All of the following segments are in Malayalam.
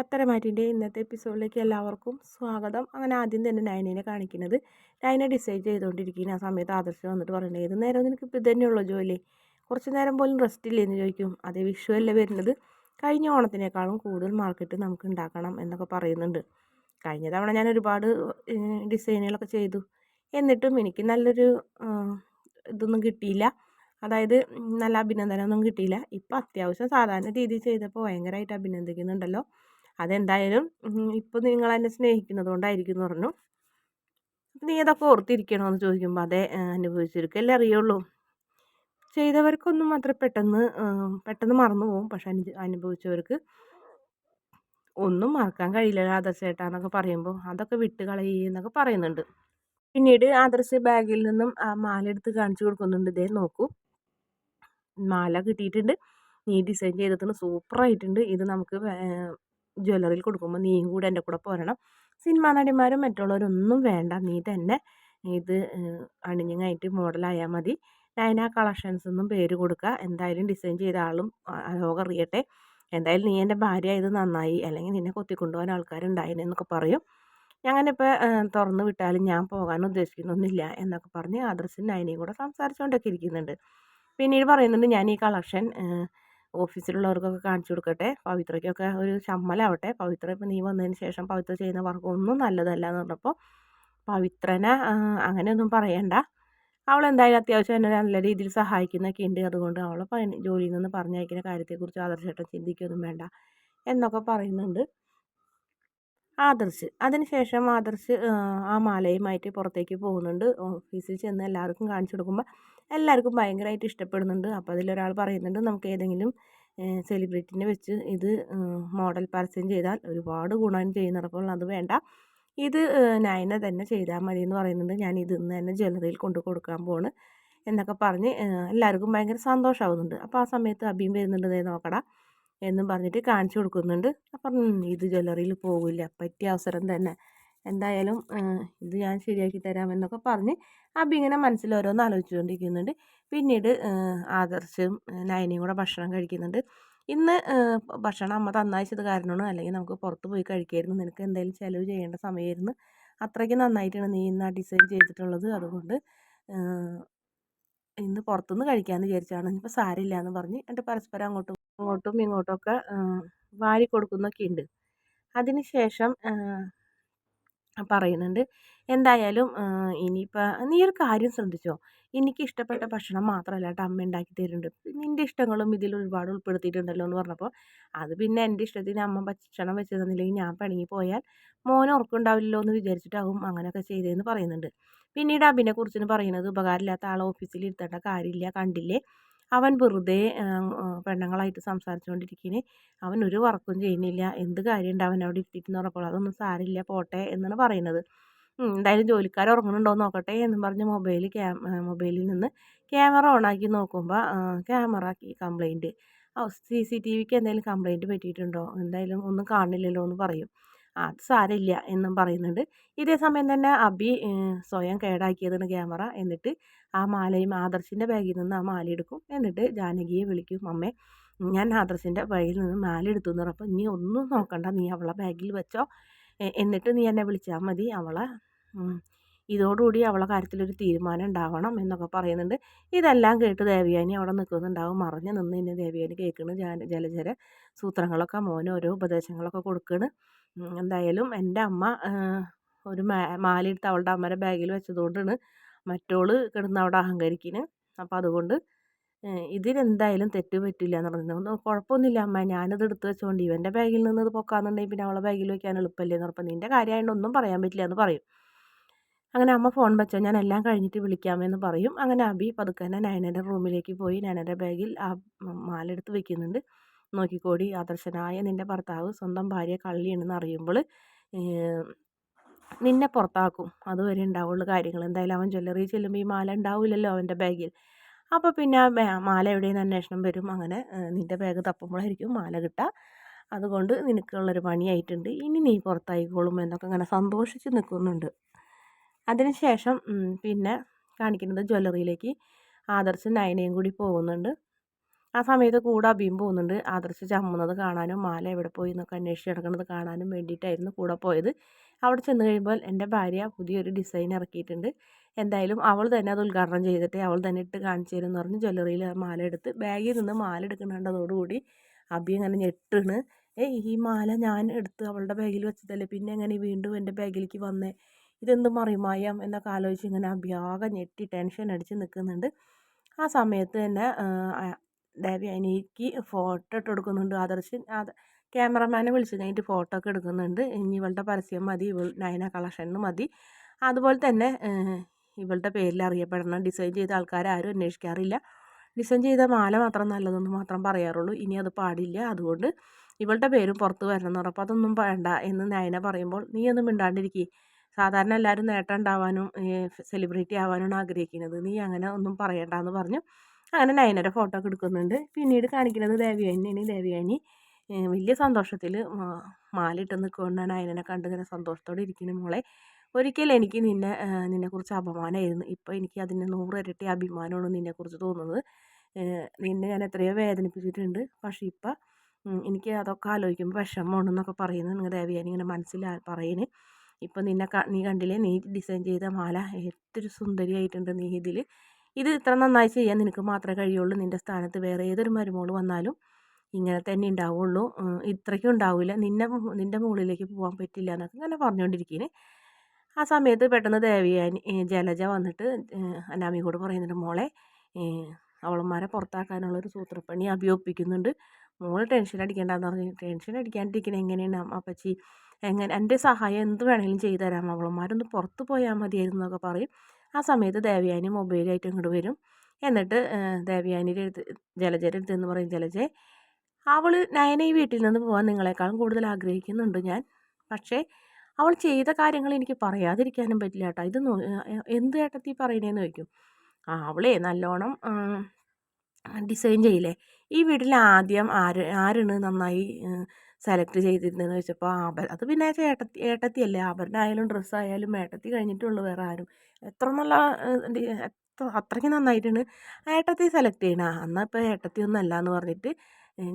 പത്തരമാറ്റിന്റെ ഇന്നത്തെ എപ്പിസോഡിലേക്ക് എല്ലാവർക്കും സ്വാഗതം. അങ്ങനെ ആദ്യം തന്നെ നയനെ കാണിക്കുന്നത്. നയനെ ഡിസൈഡ് ചെയ്തുകൊണ്ടിരിക്കുന്ന ആ സമയത്ത് ആദർശം വന്നിട്ട് പറയുന്നത് ഏത് നേരം നിനക്ക് ഇപ്പം ഇതന്നെയുള്ളൂ ജോലി. കുറച്ച് നേരം പോലും റെസ്റ്റ് ഇല്ലേ എന്ന് ചോദിക്കും. അതേ വിഷു അല്ലേ വരുന്നത്? കഴിഞ്ഞ ഓണത്തിനേക്കാളും കൂടുതൽ മാർക്കറ്റ് നമുക്ക് ഉണ്ടാക്കണം എന്നൊക്കെ പറയുന്നുണ്ട്. കഴിഞ്ഞ തവണ ഞാൻ ഒരുപാട് ഡിസൈനുകളൊക്കെ ചെയ്തു. എന്നിട്ടും എനിക്ക് നല്ലൊരു ഇതൊന്നും കിട്ടിയില്ല. അതായത് നല്ല അഭിനന്ദനമൊന്നും കിട്ടിയില്ല. ഇപ്പം അത്യാവശ്യം സാധാരണ രീതിയിൽ ചെയ്തപ്പോൾ ഭയങ്കരമായിട്ട് അഭിനന്ദിക്കുന്നുണ്ടല്ലോ. അതെന്തായാലും ഇപ്പോൾ നിങ്ങൾ എന്നെ സ്നേഹിക്കുന്നത് കൊണ്ടായിരിക്കും എന്ന് പറഞ്ഞു നീ അതൊക്കെ ഓർത്തിരിക്കണമെന്ന് ചോദിക്കുമ്പോൾ അതേ അനുഭവിച്ചിരിക്കല്ലേ അറിയുള്ളൂ. ചെയ്തവർക്കൊന്നും അത്ര പെട്ടെന്ന് പെട്ടെന്ന് മറന്നു പോകും പക്ഷെ അനുഭവിച്ചവർക്ക് ഒന്നും മറക്കാൻ കഴിയില്ല. ആദർശേട്ടാന്നൊക്കെ പറയുമ്പോൾ അതൊക്കെ വിട്ട് കളയെന്നൊക്കെ പറയുന്നുണ്ട്. പിന്നീട് ആദർശ് ബാഗിൽ നിന്നും ആ മാല എടുത്ത് കാണിച്ചു കൊടുക്കുന്നുണ്ട്. ഇതേ നോക്കൂ. മാല കിട്ടിയിട്ടുണ്ട്. നീ ഡിസൈൻ ചെയ്തിട്ടുണ്ട് സൂപ്പറായിട്ടുണ്ട്. ഇത് നമുക്ക് ജ്വല്ലറിയിൽ കൊടുക്കുമ്പോൾ നീയും കൂടെ എന്റെ കൂടെ പോരണം. സിനിമാ നടിമാരും മറ്റുള്ളവരൊന്നും വേണ്ട. നീ തന്നെ ഇത് അണിഞ്ഞങ്ങായിട്ട് മോഡലായാൽ മതി. നയന കളക്ഷൻസ് എന്നും പേര് കൊടുക്കുക എന്തായാലും ഡിസൈൻ ചെയ്ത ആളും ലോകം അറിയട്ടെ. എന്തായാലും നീ എന്റെ ഭാര്യ ഇത് നന്നായി. അല്ലെങ്കിൽ നിന്നെ കൊത്തിക്കൊണ്ടുപോകാൻ ആൾക്കാരുണ്ടായിരുന്നു എന്നൊക്കെ പറയും. ഞാനിപ്പോൾ തുറന്നു വിട്ടാലും ഞാൻ പോകാൻ ഉദ്ദേശിക്കുന്നൊന്നുമില്ല എന്നൊക്കെ പറഞ്ഞ് ആദർശൻ നയനയും കൂടെ സംസാരിച്ചുകൊണ്ടൊക്കെ ഇരിക്കുന്നുണ്ട്. പിന്നീട് പറയുന്നുണ്ട് ഞാൻ ഈ കളക്ഷൻ ഓഫീസിലുള്ളവർക്കൊക്കെ കാണിച്ചു കൊടുക്കട്ടെ. പവിത്രയ്ക്കൊക്കെ ഒരു ശമ്മലാവട്ടെ പവിത്ര ഇപ്പം നീ വന്നതിന് ശേഷം പവിത്ര ചെയ്യുന്ന വർക്കൊന്നും നല്ലതല്ല എന്ന് പറഞ്ഞപ്പോൾ പവിത്രനെ അങ്ങനെയൊന്നും പറയണ്ട. അവൾ എന്തായാലും അത്യാവശ്യം എന്നെ നല്ല രീതിയിൽ സഹായിക്കുന്നൊക്കെ ഉണ്ട്. അതുകൊണ്ട് അവളെ ജോലിയിൽ നിന്ന് പറഞ്ഞയക്കുന്ന കാര്യത്തെക്കുറിച്ച് ആദർശമായിട്ട് ചിന്തിക്കുകയൊന്നും വേണ്ട എന്നൊക്കെ പറയുന്നുണ്ട്. ആദർശ്. അതിനുശേഷം ആദർശ് ആ മാലയുമായിട്ട് പുറത്തേക്ക് പോകുന്നുണ്ട്. ഓഫീസിൽ ചെന്ന് എല്ലാവർക്കും കാണിച്ചു കൊടുക്കുമ്പോൾ എല്ലാവർക്കും ഭയങ്കരമായിട്ട് ഇഷ്ടപ്പെടുന്നുണ്ട്. അപ്പോൾ അതിലൊരാൾ പറയുന്നുണ്ട് നമുക്ക് ഏതെങ്കിലും സെലിബ്രിറ്റിനെ വെച്ച് ഇത് മോഡൽ പരസ്യം ചെയ്താൽ ഒരുപാട് ഗുണം ചെയ്യുന്നപ്പോൾ അത് വേണ്ട. ഇത് നയന തന്നെ ചെയ്താൽ മതി എന്ന് പറയുന്നുണ്ട്. ഞാൻ ഇത് ഇന്ന് തന്നെ ജ്വല്ലറിയിൽ കൊണ്ടു കൊടുക്കാൻ പോണ് എന്നൊക്കെ പറഞ്ഞ് എല്ലാവർക്കും ഭയങ്കര സന്തോഷമാവുന്നുണ്ട്. അപ്പോൾ ആ സമയത്ത് അഭിയും വരുന്നുണ്ട് നോക്കടാ. എന്നും പറഞ്ഞിട്ട് കാണിച്ചു കൊടുക്കുന്നുണ്ട്. അപ്പം ഇത് ജ്വല്ലറിയിൽ പോകില്ല പറ്റിയ അവസരം തന്നെ. എന്തായാലും ഇത് ഞാൻ ശരിയാക്കി തരാമെന്നൊക്കെ പറഞ്ഞ് അബി ഇങ്ങനെ മനസ്സിൽ ഓരോന്ന് ആലോചിച്ചുകൊണ്ടിരിക്കുന്നുണ്ട്. പിന്നീട് ആദർശം നയനയും കൂടെ ഭക്ഷണം കഴിക്കുന്നുണ്ട്. ഇന്ന് ഭക്ഷണം അമ്മ തന്നയച്ചത് കാരണമാണ്. അല്ലെങ്കിൽ നമുക്ക് പുറത്ത് പോയി കഴിക്കായിരുന്നു. നിനക്ക് എന്തെങ്കിലും ചിലവ് ചെയ്യേണ്ട സമയമായിരുന്നു. അത്രയ്ക്ക് നന്നായിട്ടാണ് നീ ഇന്ന് ആ ഡിസൈൻ ചെയ്തിട്ടുള്ളത്. അതുകൊണ്ട് ഇന്ന് പുറത്തുനിന്ന് കഴിക്കാമെന്ന് വിചാരിച്ചാണ്. ഇപ്പോൾ സാരില്ല എന്ന് പറഞ്ഞ് എന്റെ പരസ്പരം അങ്ങോട്ടും അങ്ങോട്ടും ഇങ്ങോട്ടുമൊക്കെ വാരി കൊടുക്കുന്നൊക്കെ ഉണ്ട് അതിന് ശേഷം പറയുന്നുണ്ട് എന്തായാലും ഇനിയിപ്പോൾ നീ ഒരു കാര്യം ശ്രദ്ധിച്ചോ? എനിക്ക് ഇഷ്ടപ്പെട്ട ഭക്ഷണം മാത്രമല്ല കേട്ടോ അമ്മ ഉണ്ടാക്കി തരുന്നുണ്ട് നിന്റെ ഇഷ്ടങ്ങളും ഇതിൽ ഒരുപാട് ഉൾപ്പെടുത്തിയിട്ടുണ്ടല്ലോ എന്ന് പറഞ്ഞപ്പോൾ അത് പിന്നെ എന്റെ ഇഷ്ടത്തിന് അമ്മ ഭക്ഷണം വെച്ച് തന്നില്ലെങ്കിൽ ഞാൻ പണിങ്ങി പോയാൽ മോനെ ഉറക്കുണ്ടാവില്ലല്ലോ എന്ന് വിചാരിച്ചിട്ടാവും അങ്ങനെയൊക്കെ ചെയ്തതെന്ന് പറയുന്നുണ്ട്. പിന്നീട് അഭിനെക്കുറിച്ച് പറയുന്നത് ഉപകാരമില്ലാത്ത ആളെ ഓഫീസിൽ ഇരുത്തേണ്ട കാര്യമില്ല കണ്ടില്ലേ? അവൻ വെറുതെ പെണ്ണുങ്ങളായിട്ട് സംസാരിച്ചുകൊണ്ടിരിക്കുന്നത് അവൻ ഒരു വർക്കും ചെയ്യുന്നില്ല. എന്ത് കാര്യമുണ്ട് അവൻ അവിടെ ഇരുത്തിയിട്ട് പറഞ്ഞപ്പോൾ അതൊന്നും സാരില്ല പോട്ടെ എന്നാണ് പറയുന്നത്. എന്തായാലും ജോലിക്കാർ ഉറങ്ങുന്നുണ്ടോ നോക്കട്ടെ എന്നും പറഞ്ഞ് മൊബൈൽ ക്യാ മൊബൈലിൽ നിന്ന് ക്യാമറ ഓണാക്കി നോക്കുമ്പോൾ camera complaint C C T വിക്ക് എന്തെങ്കിലും കംപ്ലൈന്റ് പറ്റിയിട്ടുണ്ടോ? എന്തായാലും ഒന്നും കാണില്ലല്ലോ എന്ന് പറയും. അത് സാരമില്ല എന്നും പറയുന്നുണ്ട്. ഇതേ സമയം തന്നെ അബി സ്വയം കേടാക്കിയതാണ് ക്യാമറ. എന്നിട്ട് ആ മാലയും ആദർശിന്റെ ബാഗിൽ നിന്ന് ആ മാല എടുക്കും. എന്നിട്ട് ജാനകിയെ വിളിക്കും അമ്മേ ഞാൻ ആദർശിന്റെ ബാഗിൽ നിന്ന് മാല എടുത്തു എന്ന് പറഞ്ഞപ്പോൾ നീ ഒന്നും നോക്കണ്ട. നീ അവളെ ബാഗിൽ വെച്ചോ. എന്നിട്ട് നീ എന്നെ വിളിച്ചാൽ മതി. അവളെ ഇതോടുകൂടി അവളെ കാര്യത്തിലൊരു തീരുമാനം ഉണ്ടാവണം എന്നൊക്കെ പറയുന്നുണ്ട്. ഇതെല്ലാം കേട്ട് ദേവയാനി അവിടെ നിൽക്കുന്നുണ്ടാവും. മറിഞ്ഞ് നിന്ന് ഇനി ദേവയാനി കേൾക്കണ്. ജലജര സൂത്രങ്ങളൊക്കെ മോന് ഓരോ ഉപദേശങ്ങളൊക്കെ കൊടുക്കുന്നു എന്തായാലും എന്റെ അമ്മ ഒരു മാല അവളുടെ അമ്മയുടെ ബാഗിൽ വെച്ചതുകൊണ്ടാണ് മറ്റോൾ കിടന്ന് അവിടെ അഹങ്കരിക്കുന്നത് അപ്പം അതുകൊണ്ട് ഇതിനെന്തായാലും തെറ്റ് പറ്റില്ല എന്ന് പറഞ്ഞു കുഴപ്പമൊന്നുമില്ല. അമ്മ ഞാനത് എടുത്ത് വെച്ചുകൊണ്ട് ഇവന്റെ ബാഗിൽ നിന്ന് ഇത് പൊക്കാന്നുണ്ടെങ്കിൽ പിന്നെ അവളെ ബാഗിൽ വെക്കാൻ എളുപ്പമല്ലേ എന്ന് പറഞ്ഞപ്പോൾ നിന്റെ കാര്യമായതുകൊണ്ട് ഒന്നും പറയാൻ പറ്റില്ല എന്ന് പറയും. അങ്ങനെ അമ്മ ഫോൺ വെച്ചാൽ ഞാൻ എല്ലാം കഴിഞ്ഞിട്ട് വിളിക്കാമെന്ന് പറയും. അങ്ങനെ അബി പതുക്കെ തന്നെ നയനയുടെ റൂമിലേക്ക് പോയി. നയനയുടെ ബാഗിൽ ആ മാല എടുത്ത് വെക്കുന്നുണ്ട്. നോക്കിക്കോടി ആദർശനായ നിന്റെ ഭർത്താവ് സ്വന്തം ഭാര്യ കള്ളിയാണെന്ന് അറിയുമ്പോൾ നിന്നെ പുറത്താക്കും. അതുവരെ ഉണ്ടാവുള്ളൂ കാര്യങ്ങൾ. എന്തായാലും അവൻ ജ്വല്ലറി ചെല്ലുമ്പോൾ ഈ മാല ഉണ്ടാവില്ലല്ലോ അവന്റെ ബാഗിൽ. അപ്പോൾ പിന്നെ ആ മാല എവിടെയെന്ന് അന്വേഷണം വരും. അങ്ങനെ നിന്റെ ബാഗ് തപ്പുമ്പോഴായിരിക്കും മാല കിട്ടുക. അതുകൊണ്ട് നിനക്കുള്ളൊരു പണിയായിട്ടുണ്ട്. ഇനി നീ പുറത്തായിക്കോളും എന്നൊക്കെ അങ്ങനെ സന്തോഷിച്ച് നിൽക്കുന്നുണ്ട്. അതിനുശേഷം പിന്നെ കാണിക്കുന്നത് ജ്വല്ലറിയിലേക്ക് ആദർശ് നയനയും കൂടി പോകുന്നുണ്ട്. ആ സമയത്ത് കൂടെ അബിയും പോകുന്നുണ്ട്. ആദർശ് ചമ്മുന്നത് കാണാനും മാല എവിടെ പോയി എന്നൊക്കെ അന്വേഷിച്ച് നടക്കുന്നത് കാണാനും വേണ്ടിയിട്ടായിരുന്നു കൂടെ പോയത്. അവിടെ ചെന്ന് കഴിയുമ്പോൾ എന്റെ ഭാര്യ പുതിയൊരു ഡിസൈൻ ഇറക്കിയിട്ടുണ്ട്. എന്തായാലും അവൾ തന്നെ അത് ഉദ്ഘാടനം ചെയ്തിട്ട് അവൾ തന്നെ ഇട്ട് കാണിച്ചു തരുമെന്ന് പറഞ്ഞ് ജ്വല്ലറിയിൽ മാല എടുത്ത് ബാഗിൽ നിന്ന് മാല എടുക്കുന്നുണ്ടതോടുകൂടി അബി അങ്ങനെ ഞെട്ടാണ്. ഏ ഈ മാല ഞാൻ എടുത്ത് അവളുടെ ബാഗിൽ വെച്ചതല്ലേ? പിന്നെ എങ്ങനെ വീണ്ടും എന്റെ ബാഗിലേക്ക് വന്നേ? ഇതെന്ത് മറിമായം എന്നൊക്കെ ആലോചിച്ച് ഇങ്ങനെ അഭ്യാഗം ഞെട്ടി ടെൻഷൻ അടിച്ച് നിൽക്കുന്നുണ്ട് ആ സമയത്ത് തന്നെ ദേവി എനിക്ക് ഫോട്ടോ ഇട്ട് കൊടുക്കുന്നുണ്ട്. ആദർശ് ക്യാമറമാനെ വിളിച്ച് കഴിഞ്ഞിട്ട് ഫോട്ടോ ഒക്കെ എടുക്കുന്നുണ്ട്. ഇനി ഇവളുടെ പരസ്യം മതി. ഇവൾ നയന കളക്ഷൻ മതി. അതുപോലെ തന്നെ ഇവളുടെ പേരിൽ അറിയപ്പെടണം. ഡിസൈൻ ചെയ്ത ആൾക്കാരും അന്വേഷിക്കാറില്ല. ഡിസൈൻ ചെയ്ത മാല മാത്രം നല്ലതെന്ന് മാത്രം പറയാറുള്ളൂ. ഇനി അത് പാടില്ല. അതുകൊണ്ട് ഇവളുടെ പേരും പുറത്ത് വരണം എന്ന് പറഞ്ഞപ്പോൾ അതൊന്നും വേണ്ട എന്ന് നയന പറയുമ്പോൾ നീ ഒന്നും മിണ്ടാണ്ടിരിക്കുക സാധാരണ എല്ലാവരും നേട്ടം ഉണ്ടാവാനും സെലിബ്രിറ്റി ആവാനാണ് ആഗ്രഹിക്കുന്നത്. നീ അങ്ങനെ ഒന്നും പറയണ്ടെന്ന് പറഞ്ഞു അങ്ങനെ നയനയുടെ ഫോട്ടോ ഒക്കെ എടുക്കുന്നുണ്ട്. പിന്നീട് കാണിക്കുന്നത് ദേവിയാനിയാണ് ദേവിയാനി വലിയ സന്തോഷത്തിൽ മാലിട്ട് നിൽക്കൊണ്ടാണ് നയനനെ കണ്ട് ഇങ്ങനെ സന്തോഷത്തോടെ ഇരിക്കുന്നു മോളെ. ഒരിക്കലും എനിക്ക് നിന്നെ നിന്നെക്കുറിച്ച് അപമാനമായിരുന്നു ഇപ്പോൾ എനിക്ക് അതിന്റെ നൂറിരട്ടി അഭിമാനമാണ് നിന്നെക്കുറിച്ച് തോന്നുന്നത്. നിന്നെ ഞാൻ എത്രയോ വേദനിപ്പിച്ചിട്ടുണ്ട്. പക്ഷേ ഇപ്പം എനിക്ക് അതൊക്കെ ആലോചിക്കുമ്പോൾ വിഷമമാണെന്നൊക്കെ പറയുന്നത് നിങ്ങൾ ദേവിയാനി ഇങ്ങനെ മനസ്സിൽ പറയുന്നത് ഇപ്പം നിന്നെ നീ കണ്ടില്ലേ? നീ ഡിസൈൻ ചെയ്ത മാല എത്ര സുന്ദരിയായിട്ടുണ്ട് നീ ഇതിൽ ഇത് ഇത്ര നന്നായി ചെയ്യാൻ നിനക്ക് മാത്രമേ കഴിയുള്ളൂ. നിന്റെ സ്ഥാനത്ത് വേറെ ഏതൊരു മരുമോൾ വന്നാലും ഇങ്ങനെ തന്നെ ഉണ്ടാവുള്ളൂ ഇത്രയ്ക്കും ഉണ്ടാവില്ല നിന്നെ നിന്റെ മുകളിലേക്ക് പോകാൻ പറ്റില്ല എന്നൊക്കെ ഇങ്ങനെ പറഞ്ഞുകൊണ്ടിരിക്കുന്നത് ആ സമയത്ത് പെട്ടെന്ന് ദേവിയാനി ജലജ വന്നിട്ട് അനാമിയോട് പറയുന്നുണ്ട് മോളെ അവളന്മാരെ പുറത്താക്കാനുള്ളൊരു സൂത്രപ്പണി അഭിയൊപ്പിക്കുന്നുണ്ട് മോൾ ടെൻഷൻ അടിക്കേണ്ടെന്ന് പറഞ്ഞു ടെൻഷൻ അടിക്കാണ്ടിരിക്കണേ എങ്ങനെയാണ് അപ്പച്ചി എങ്ങനെ എന്റെ സഹായം എന്ത് വേണമെങ്കിലും ചെയ്തു തരാം അവളന്മാരൊന്ന് പുറത്ത് പോയാൽ മതിയായിരുന്നു എന്നൊക്കെ പറയും. ആ സമയത്ത് ദേവയാനി മൊബൈലായിട്ട് ഇങ്ങോട്ട് വരും. എന്നിട്ട് ദേവയാനിയുടെ അടുത്ത് ജലജയുടെ അടുത്ത് എന്ന് പറയും ജലജെ അവൾ നയന ഈ വീട്ടിൽ നിന്ന് പോകാൻ നിങ്ങളെക്കാളും കൂടുതൽ ആഗ്രഹിക്കുന്നുണ്ട് ഞാൻ. പക്ഷേ അവൾ ചെയ്ത കാര്യങ്ങൾ എനിക്ക് പറയാതിരിക്കാനും പറ്റില്ല കേട്ടോ. ഇത് എന്ത് ഏട്ടത്തി പറയണേന്ന് ചോദിക്കും. ആ അവളെ നല്ലോണം ഡിസൈൻ ചെയ്യില്ലേ? ഈ വീട്ടിൽ ആദ്യം ആര് ആരാണ് നന്നായി സെലക്ട് ചെയ്തിരുന്നതെന്ന് വെച്ചപ്പോൾ ആഭര അത് പിന്നെ ചേട്ടത്തി ഏട്ടത്തിയല്ലേ? ആഭരണമായാലും ഡ്രസ്സായാലും ഏട്ടത്തി കഴിഞ്ഞിട്ടുള്ളൂ വേറെ ആരും. എത്ര നല്ല അത്രയ്ക്ക് നന്നായിട്ടാണ് ഏട്ടത്തി സെലക്ട് ചെയ്യണ എന്നാൽ ഇപ്പോൾ ഏട്ടത്തി ഒന്നല്ല എന്ന് പറഞ്ഞിട്ട്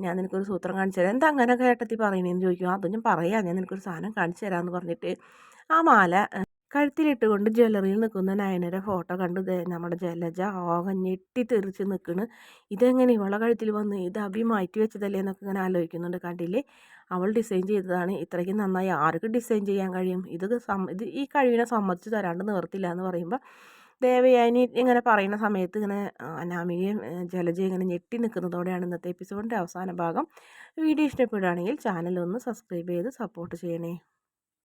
ഞാൻ നിനക്കൊരു സൂത്രം കാണിച്ചു തരാം. എന്താ അങ്ങനെയൊക്കെ ഏട്ടത്തി പറയണേന്ന് ചോദിക്കും. അതൊന്നും പറയാം. ഞാൻ നിനക്കൊരു സാധനം കാണിച്ചു തരാമെന്ന് പറഞ്ഞിട്ട്. ആ മാല കഴുത്തിലിട്ടുകൊണ്ട് ജ്വല്ലറിയിൽ നിൽക്കുന്ന നയനയുടെ ഫോട്ടോ കണ്ട് നമ്മുടെ ജലജ ആകെ ഞെട്ടിത്തെറിച്ച് നിൽക്കണ്. ഇതെങ്ങനെ ഇവളെ കഴുത്തിൽ വന്ന് ഇത് അഭി മാറ്റി വെച്ചതല്ലേ എന്നൊക്കെ ഇങ്ങനെ ആലോചിക്കുന്നുണ്ട്. കണ്ടില്ലേ? അവൾ ഡിസൈൻ ചെയ്തതാണ്. ഇത്രയ്ക്ക് നന്നായി. ആർക്ക് ഡിസൈൻ ചെയ്യാൻ കഴിയും? ഇത് ഇത് ഈ കഴിവിനെ സമ്മതിച്ച് തരാണ്ട് നിർത്തില്ല എന്ന് പറയുമ്പോൾ ദേവയാനി ഇങ്ങനെ പറയുന്ന സമയത്ത് ഇങ്ങനെ അനാമികയും ജലജയും ഇങ്ങനെ ഞെട്ടി നിൽക്കുന്നതോടെയാണ് ഇന്നത്തെ എപ്പിസോഡിന്റെ അവസാന ഭാഗം. വീഡിയോ ഇഷ്ടപ്പെടുകയാണെങ്കിൽ ചാനൽ ഒന്ന് സബ്സ്ക്രൈബ് ചെയ്ത് സപ്പോർട്ട് ചെയ്യണേ.